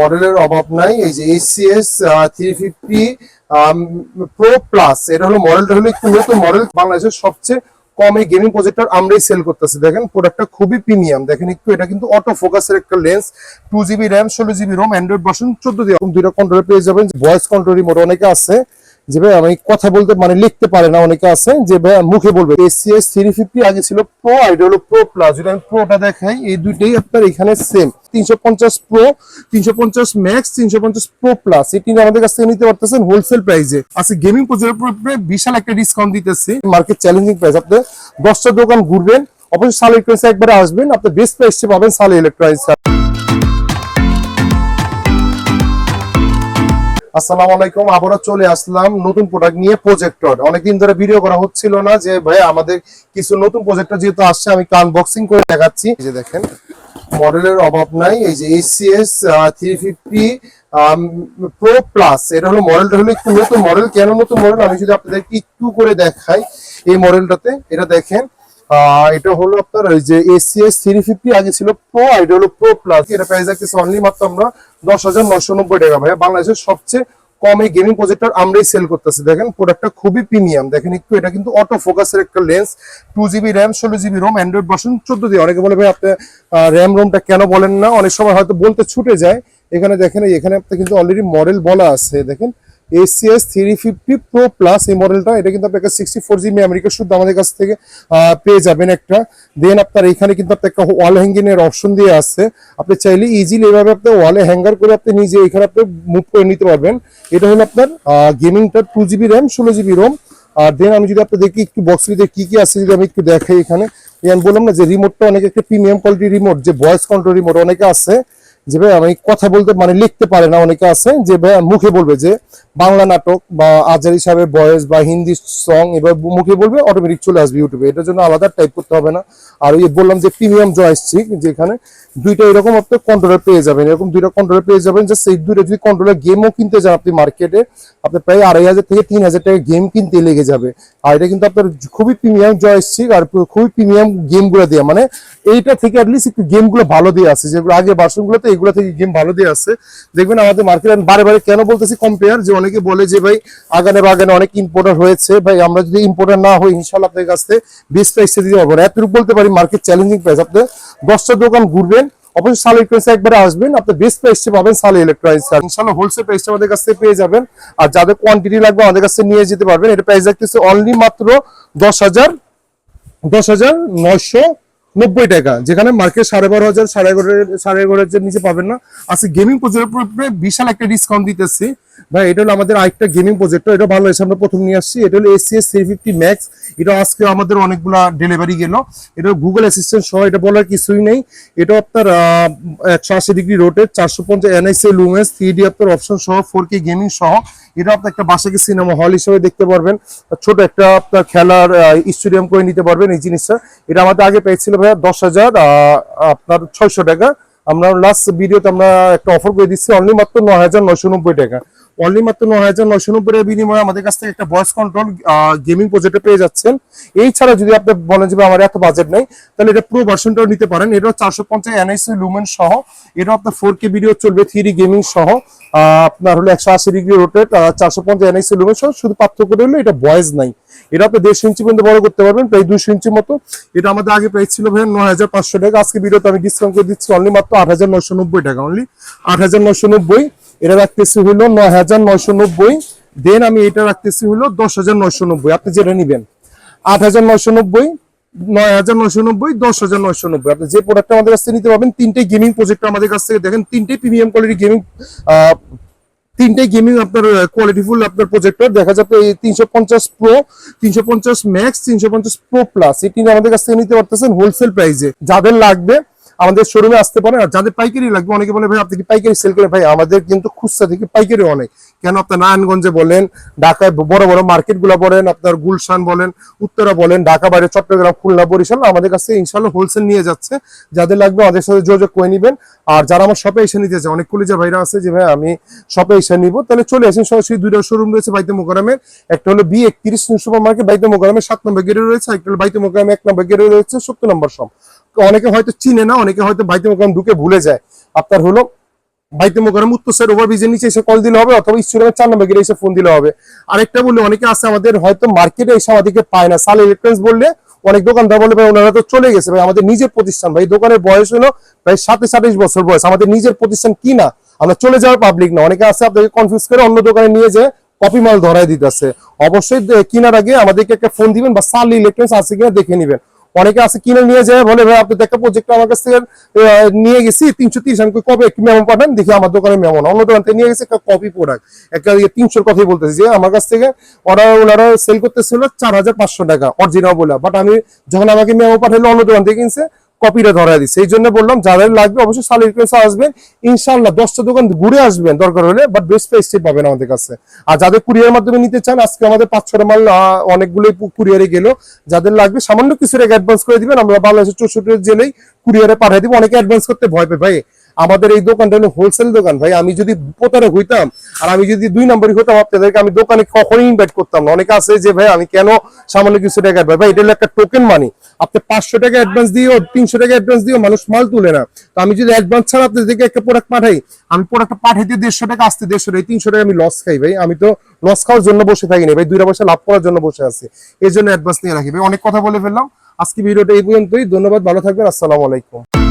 মডেলের অভাব নাই। এই যে ACS three fifty pro plus এটা হলো মডেলটা হলো একটু নতুন মডেল। বাংলাদেশের সবচেয়ে কম এই গেমিং প্রজেক্টর আমরাই সেল করতেছি। দেখেন প্রোডাক্টটা খুবই প্রিমিয়াম দেখেন একটু, এটা কিন্তু অটো ফোকাসের একটা লেন্স টু জিবি র্যাম ষোলো জিবি রোম অ্যান্ড্রয়েড ভার্সন চোদ্দ দিয়ে। দুইটা কন্ট্রোলে পেয়ে যাবেন। ভয়েস কন্ট্রোল অনেকে আছে। যে ভাই, আমি কথা বলতে মানে লিখতে পারে না, অনেকে আছে, যে ভাই, মুখে বলবে। এসিএস থ্রি ফিফটি আগে ছিল প্রো এটা হলো প্রো প্লাস যদি আমি প্রোটা দেখাই, এই দুইটাই আপনার এখানে সেম তিনশো পঞ্চাশ প্রো তিনশো পঞ্চাশ ম্যাক্স তিনশো পঞ্চাশ প্রো প্লাস তিনটা আমাদের কাছ থেকে নিতে পারতেছেন হোলসেল প্রাইসে আজকে গেমিং প্রজেক্টের উপরে বিশাল একটা ডিসকাউন্ট দিতেছি। মার্কেট চ্যালেঞ্জিং প্রাইস আপনি দশটা দোকান ঘুরবেন, অবশ্যই সাল ইলেকট্রনিক্স একবারে আসবেন। আপনি বেস্ট প্রাইসে পাবেন সাল ইলেকট্রনিক্স আসসালামু আলাইকুম, আবারও চলে আসলাম নতুন প্রোডাক্ট নিয়ে প্রজেক্টর অনেকদিন ধরে ভিডিও করা হচ্ছিল না যে ভাই আমাদের কিছু নতুন প্রজেক্টর যেহেতু আসছে, আমি আনবক্সিং করে দেখাচ্ছি। যে দেখেন মডেলের অভাব নাই, এই যে ACS three fifty pro plus এটা হলো মডেলটা হলো একটু নতুন মডেল কেন নতুন মডেল আমি যদি আপনাদেরকে একটু করে দেখাই এই মডেলটাতে এটা দেখেন এটা হলো আপনার ওই যে এসিএস থ্রি ফিফটি আগে ছিল প্রো আর এটা হলো প্রো প্লাস এটা প্রাইস রাখতেছে অনলি মাত্র আমরা দশ হাজার নশো নব্বই টাকা। ভাই বাংলাদেশের সবচেয়ে কম গেমিং প্রজেক্টর আমরাই সেল করতেছি। দেখেন প্রোডাক্টটা খুবই প্রিমিয়াম দেখেন একটু, এটা কিন্তু অটো ফোকাসের একটা লেন্স টু জিবি র্যাম ষোলো জিবি রোম অ্যান্ড্রয়েড ভার্সন চোদ্দ দিয়ে। অনেকে বলে ভাই আপনি র্যাম রোমটা কেন বলেন না? অনেক সময় হয়তো বলতে ছুটে যায়। এখানে দেখেন এখানে আপনার কিন্তু অলরেডি মডেল বলা আছে। দেখেন ACS three fifty pro plus এই মডেলটা এটা কিন্তু আপনাকে সিক্সটি ফোর জিবি আমেরিকা শুদ্ধ আমাদের কাছ থেকে পেয়ে যাবেন একটা। দেন আপনার এখানে কিন্তু আপনার একটা ওয়াল হ্যাঙ্গিং এর অপশন দিয়ে আছে। আপনি চাইলে ইজিলি এভাবে আপনি ওয়ালে হ্যাঙ্গার করে আপনি নিজে এখানে আপনি মুভ করে নিতে পারবেন। এটা হলো আপনার গেমিংটা টু জিবি র্যাম ষোলো জিবি রোম আর দেন আমি যদি আপনাদের দেখি একটু বক্স ভিতরে কি কি আছে, যদি আমি একটু দেখাই এখানে। আমি বললাম না যে রিমোটটা অনেক একটা প্রিমিয়াম কোয়ালিটি রিমোট যে ভয়েস কন্ট্রোল রিমোট অনেকে আছে। যে ভাই আমি কথা বলতে মানে লিখতে পারে না, অনেকে আছে যে ভাই মুখে বলবে যে বাংলা নাটক বা আজার হিসাবে বয়েস বা হিন্দি সং এবার মুখে বলবে অটোমেটিক চলে আসবে ইউটিউবে এটার জন্য আলাদা টাইপ করতে হবে না। আর ওই বললাম যে প্রিমিয়াম জয়স্টিক যেখানে দুইটা এরকম আপনি কন্ট্রোলার পেয়ে যাবেন। এরকম দুইটা কন্ট্রোলার পেয়ে যাবেন যে সেই দুইটা যদি কন্ট্রোলার গেমও কিনতে যান আপনি মার্কেটে আপনার প্রায় আড়াই হাজার থেকে তিন হাজার টাকা গেম কিনতে লেগে যাবে। আর এটা কিন্তু আপনার খুবই প্রিমিয়াম জয়স্টিক আর খুবই প্রিমিয়াম গেমগুলো দিয়ে। মানে এইটা থেকে অ্যাটলিস্ট একটু গেমগুলো ভালো দিয়ে আছে। যেগুলো আগে ভার্সনগুলোতে থেকে গেম ভালো দিয়ে আছে। দেখবেন আমাদের মার্কেটে বারে বারে কেন বলতেছি কম্পেয়ার যে অনেকে বলে যে ভাই, আগানে বাগানে অনেক ইম্পোর্টার হয়েছে। ভাই, আমরা যদি ইম্পোর্টার না হই ইনশাল্লাহ আপনাদের কাছ বেস্ট প্রাইসে দিতে পারব এতটুকু বলতে পারি মার্কেট চ্যালেঞ্জিং প্রাইস আপনি দশটা দোকান ঘুরবেন, অবশ্যই সাল ইলেকট্রনিক্স একবারে আসবেন। আপনি বেস্ট প্রাইসে পাবেন সাল ইলেকট্রনিক্স ইনশাল্লাহ হোলসেল প্রাইসটা আমাদের কাছে পেয়ে যাবেন। আর যাদের কোয়ান্টিটি লাগবে আমাদের কাছ নিয়ে যেতে পারবেন। এটা প্রাইস রাখতেছে অনলি মাত্র দশ হাজার দশ হাজার নয়শো নব্বই টাকা, যেখানে মার্কেট সাড়ে বারো হাজার, সাড়ে এগারো সাড়ে এগারো হাজার নিচে পাবেন না। আজকে গেমিং প্রজেক্টের উপরে বিশাল একটা ডিসকাউন্ট দিতেছি। ভাই, এটা হলো আমাদের আরেকটা গেমিং প্রজেক্টর এটা ভালো হয়েছে, আমরা প্রথম নিয়ে আসছি। এটা হলো এসিএস থ্রি ফিফটি ম্যাক্স এটা আজকে আমাদের অনেকগুলা ডেলিভারি গেল। এটা গুগল অ্যাসিস্ট্যান্ট সহ, এটা বলার কিছুই নেই। এটা আপনার একশো আশি ডিগ্রি রোটের চারশো পঞ্চাশ এনআইসি লুমেন্স থ্রি ডি আপনার অপশন সহ ফোর কে গেমিং সহ এটা আপনি একটা বাসাকে সিনেমা হল হিসেবে দেখতে পারবেন। ছোট একটা আপনার খেলার স্টেডিয়াম করে নিতে পারবেন এই জিনিসটা। এটা আমাদের আগে পেয়েছিল ভাইয়া দশ হাজার আপনার ছয়শো টাকা। আমরা লাস্ট ভিডিওতে আমরা একটা অফার করে দিচ্ছি অনলি মাত্র নয় হাজার নয়শো নব্বই টাকা। অনলি মাত্র নয় হাজার নয়শো নব্বই বিনিময়ে আমাদের কাছ থেকে একটা ভয়েস কন্ট্রোল গেমিং প্রজেক্টে পেয়ে যাচ্ছেন। এই ছাড়া যদি আপনি বলেন যে আমার এত বাজেট নেই, তাহলে এটা প্রো ভার্সনটাও নিতে পারেন। এটা চারশো পঞ্চাশ এনআইসি লুমেন সহ এটা আপনার ফোর কে ভিডিও চলবে থ্রি গেমিং সহ। আপনার হলো একশো আশি ডিগ্রি রোটেট চারশো পঞ্চাশ এনআইসি লুমেন সহ। শুধু পার্থক্য হলো এটা ভয়েস নাই। এটা আপনি দেড়শো ইঞ্চি পর্যন্ত বড় করতে পারবেন, প্রায় দুশো ইঞ্চি মতো। এটা আমাদের আগে প্রাইস ছিল ভাই নয় হাজার পাঁচশো টাকা। আজকে ভিডিওতে আমি ডিসকাউন্ট করে দিচ্ছি অনলি মাত্র আট হাজার নয়শো নব্বই টাকা। অনলি আট হাজার নয়শো নব্বই। এটা রাখতেছি হলো নয় হাজার নয়শো নব্বই। দেন আমি এটা রাখতেছি হলো দশ হাজার নয়শো নব্বই। আপনি যেটা নিবেন, আট হাজার নয়শো নব্বই, নয় হাজার নয়শো নব্বই, দশ হাজার নয়শো নব্বই। আপনি যে প্রোডাক্টটা আমাদের কাছ থেকে নিতে পারবেন তিনটে গেমিং প্রজেক্ট আমাদের কাছ থেকে দেখেন তিনটে প্রিমিয়াম কোয়ালিটি গেমিং তিনটে গেমিং আপনার কোয়ালিটিফুল আপনার প্রজেক্টর দেখা যাবে এই তিনশো পঞ্চাশ প্রো তিনশো পঞ্চাশ ম্যাক্স তিনশো পঞ্চাশ প্রো প্লাস এটি আমাদের কাছ থেকে নিতে পারতেছেন হোলসেল প্রাইসে যাদের লাগবে আমাদের শোরুমে আসতে পারেন আর যাদের পাইকারি লাগবে, অনেকে বলে, ভাই, আপনি কি পাইকারি সেল করেন? ভাই, আমাদের কিন্তু খুচরা থেকে পাইকারি অনেক। কেন? আপনার নারায়ণগঞ্জে বলেন, ঢাকায় বড় বড় মার্কেটগুলো বলেন, আপনার গুলশান বলেন, উত্তরা বলেন, ঢাকা বাইরে চট্টগ্রাম, খুলনা, বরিশাল, আমাদের কাছে ইনশাল্লাহ হোলসেল নিয়ে যাচ্ছে। যাদের লাগবে আমাদের সাথে যোগাযোগ করে নিবেন। আর যারা আমার শপে এসে নিতে চায়, অনেক কলিজা ভাইরা আছে যে, ভাই, আমি শপে এসে নিব। তাহলে চলে আসেন, সরাসরি দুইটা শোরুম রয়েছে বাইতে মোকারামের একটা হলো বি একত্রিশ সুপার মার্কেট বাইতে মোকারামের সাত নম্বর গেটে রয়েছে একটা হলো বাইতে মোকারামে এক নম্বর গেটে রয়েছে সত্তর নম্বর সব অনেকে হয়তো চিনে না, অনেকে হয়তো বাইতে মোকারাম ঢুকে ভুলে যায়। আপনার হলো বাইতে মোকারম উত্তর সাইড ওভারব্রিজের নিচে এসে কল দিলে হবে অথবা স্টুডিয়ামের চার নম্বর গেলে এসে ফোন দিলে হবে। আরেকটা বললে অনেকে আছে আমাদের হয়তো মার্কেটে এসে আমাদেরকে পায় না। সাল ইলেকট্রনিক্স বললে অনেক দোকানদার বলে, ভাই, ওনারা তো চলে গেছে। ভাই, আমাদের নিজের প্রতিষ্ঠান। ভাই দোকানের বয়স হলো প্রায় সাতাশ আঠাশ বছর বয়স। আমাদের নিজের প্রতিষ্ঠান কি না? আমরা চলে যাওয়ার পাবলিক না। অনেকে আছে আপনাকে কনফিউজ করে অন্য দোকানে নিয়ে যায় কপি মাল ধরাই দিতেছে। অবশ্যই কেনার আগে আমাদেরকে একটা ফোন দিবেন বা সাল ইলেকট্রনিক্স আছে কিনা দেখে নেবেন। অনেকে আছে কিনে নিয়ে যায়, বলে, ভাই, আপনি দেখতে প্রজেক্ট আমার কাছ থেকে নিয়ে গেছি, তিনশো তিরিশ, আমি কবে একটু মেমো পাঠান? দেখি আমার দোকানে মেমো অন্য দোকান থেকে নিয়ে গেছে একটা কপি প্রোডাক্ট একটা তিনশোর কথাই বলতেছি যে, আমার কাছ থেকে ওরা ওনারা সেল করতেছিল চার হাজার পাঁচশো টাকা অরিজিনাল বলে বাট আমি, যখন আমাকে মেমো পাঠাইলো, অন্য দোকান থেকে কিনছে কপিটা ধরা দিচ্ছে। এই জন্য বললাম, যাদের লাগবে অবশ্যই সালের কাছে আসবেন। ইনশাল্লাহ দশটা দোকান ঘুরে আসবেন দরকার হলে বাট বেস্ট প্রাইসটাই পাবেন আমাদের কাছে। আর যাদের কুরিয়ার মাধ্যমে নিতে চান, আজকে আমাদের পাঁচ, ছটা মাল অনেকগুলোই কুরিয়ারে গেল। যাদের লাগবে সামান্য কিছু অ্যাডভান্স করে দিবেন, আমরা বাংলাদেশের চৌষট্টি জেলেই কুরিয়ারে পাঠিয়ে দিব। অনেকে অ্যাডভান্স করতে ভয় পায়, ভাই। আমাদের এই দোকানটা হলো হোলসেল দোকান, ভাই। আমি যদি প্রতারক হইতাম আর আমি যদি দুই নম্বরই হতাম আপনাদেরকে আমি দোকানে কখনোই ইনভাইট করতাম না। অনেকে আছে যে, ভাই, আমি কেন সামান্য কিছু টাকা advance- ভাই, এটা হলো একটা টোকেন মানি আপনি পাঁচশো টাকা অ্যাডভান্স দিও তিনশো টাকা অ্যাডভান্স দিও মানুষ মাল তুলে না। তো আমি যদি অ্যাডভান্স ছাড়া আপনাদেরকে একটা প্রোডাক্ট পাঠাই, আমি প্রোডাক্টটা পাঠাইতে দেড়শো টাকা আসতে দেড়শো টাকা তিনশো টাকা আমি লস খাই, ভাই। আমি তো লস খাওয়ার জন্য বসে থাকি না, ভাই। দুইটা পয়সা লাভ করার জন্য বসে আছি। এই জন্য অ্যাডভান্স নিয়ে রাখি, ভাই। অনেক কথা বলে ফেললাম। আজকে ভিডিওটা এই পর্যন্তই। ধন্যবাদ, ভালো থাকবেন। আসসালামু আলাইকুম।